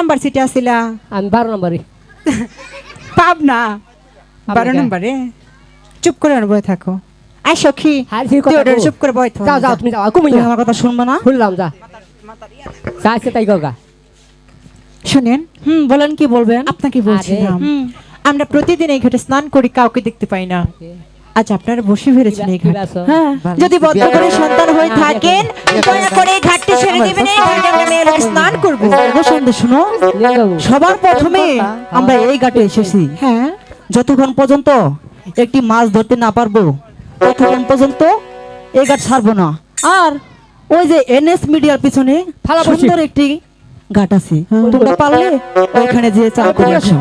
Number সিটে আসিলা? আমি বারো নম্বরে। পাবনা? বারো? নম্বরে? চুপ করে বয়ে থাকো। আই সখী। চুপ করে বয়ে থাকো। যাও যাও তুমি যাও কুমি আমার কথা শুনব না? শুনলাম যা। যা আছে তাই গা শুনেন হুম বলেন কি বলবেন? আপনাকে বলছিলাম। আমরা প্রতিদিন এই ঘাটে স্নান করি কাউকে দেখতে পাই না। আজ আপনারা বসে ফিরেছেন এই ঘাটে। হ্যাঁ যদি বদ্ধ করে সন্তান হয়ে থাকেন দয়া করে এই ঘাটটি ছেড়ে দিবেন এই ঘাটে আমরা স্নান করব। সন্ধ্যে শুনো সবার প্রথমে আমরা এই ঘাটে এসেছি। হ্যাঁ। যতক্ষণ পর্যন্ত একটি মাছ ধরতে না পারব ততক্ষণ পর্যন্ত এই ঘাট ছাড়বো না। আর ওই যে এনএস মিডিয়ার পিছনে সুন্দর একটি ঘাট আছে। তোমরা পারলে ওইখানে যেয়ে চান করে আসো।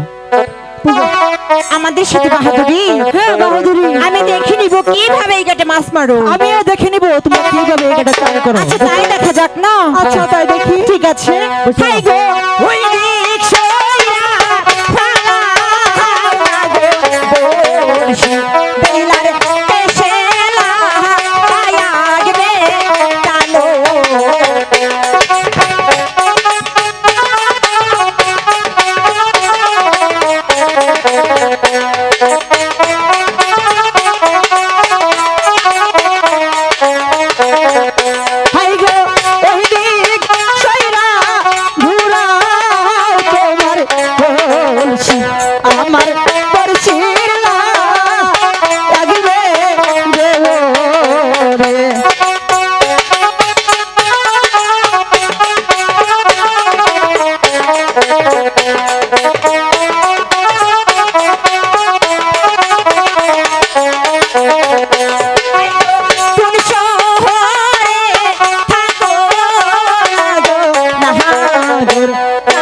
আমাদের সাথে বাহাদুরি? হ্যাঁ বাহাদুরি। আমি দেখে নিব কীভাবে এই গাটে মাছ মারো। আমিও দেখে নিব তুমি কীভাবে এই ঘাটে চান করো। আচ্ছা তাই দেখা যাক না। আচ্ছা, তাই দেখি। ঠিক আছে। হাই গো ওই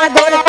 adora.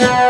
Thank.